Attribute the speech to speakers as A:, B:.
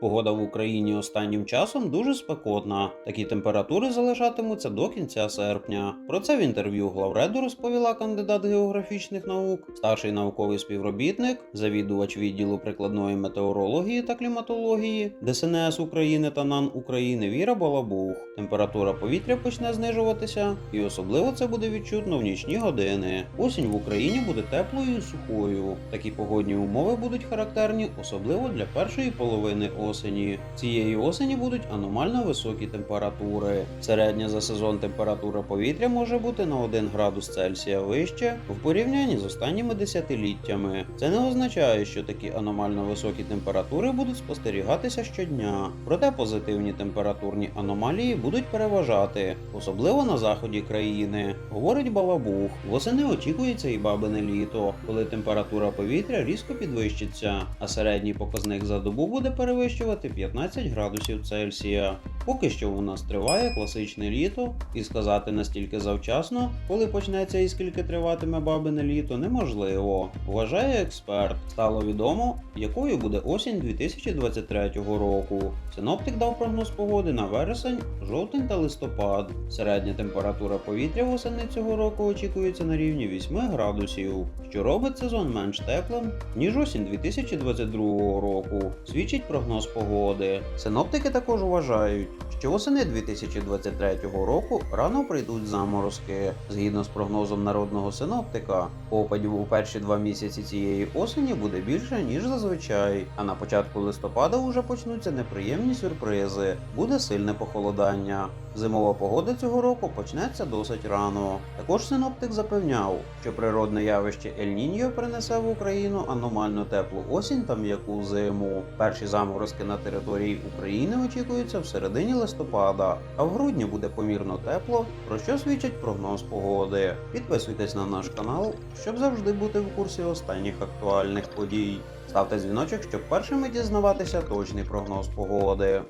A: Погода в Україні останнім часом дуже спекотна. Такі температури залишатимуться до кінця серпня. Про це в інтерв'ю главреду розповіла кандидат географічних наук, старший науковий співробітник, завідувач відділу прикладної метеорології та кліматології ДСНС України та НАН України Віра Балабух. Температура повітря почне знижуватися, і особливо це буде відчутно в нічні години. Осінь в Україні буде теплою і сухою. Такі погодні умови будуть характерні особливо для першої половини осені. Цієї осені будуть аномально високі температури. Середня за сезон температура повітря може бути на 1 градус Цельсія вище в порівнянні з останніми десятиліттями. Це не означає, що такі аномально високі температури будуть спостерігатися щодня. Проте позитивні температурні аномалії будуть переважати, особливо на заході країни. Говорить Балабух. Восени очікується і бабине літо, коли температура повітря різко підвищиться, а середній показник за добу буде перевищувати 15 градусів Цельсія. Поки що у нас триває класичне літо, і сказати настільки завчасно, коли почнеться і скільки триватиме бабине літо, неможливо. Вважає експерт. Стало відомо, якою буде осінь 2023 року. Синоптик дав прогноз погоди на вересень, жовтень та листопад. Середня температура повітря восени цього року очікується на рівні 8 градусів, що робить сезон менш теплим, ніж осінь 2022 року. Свідчить прогноз погоди. Синоптики також вважають, що восени 2023 року рано прийдуть заморозки. Згідно з прогнозом народного синоптика, опадів у перші два місяці цієї осені буде більше ніж зазвичай. А на початку листопада вже почнуться неприємні сюрпризи. Буде сильне похолодання. Зимова погода цього року почнеться досить рано. Також синоптик запевняв, що природне явище Ель-Ніньо принесе в Україну аномально теплу осінь та м'яку зиму. Перші заморозки на території України очікуються в середині листопада, а в грудні буде помірно тепло, про що свідчить прогноз погоди. Підписуйтесь на наш канал, щоб завжди бути в курсі останніх актуальних подій. Ставте дзвіночок, щоб першими дізнаватися точний прогноз погоди.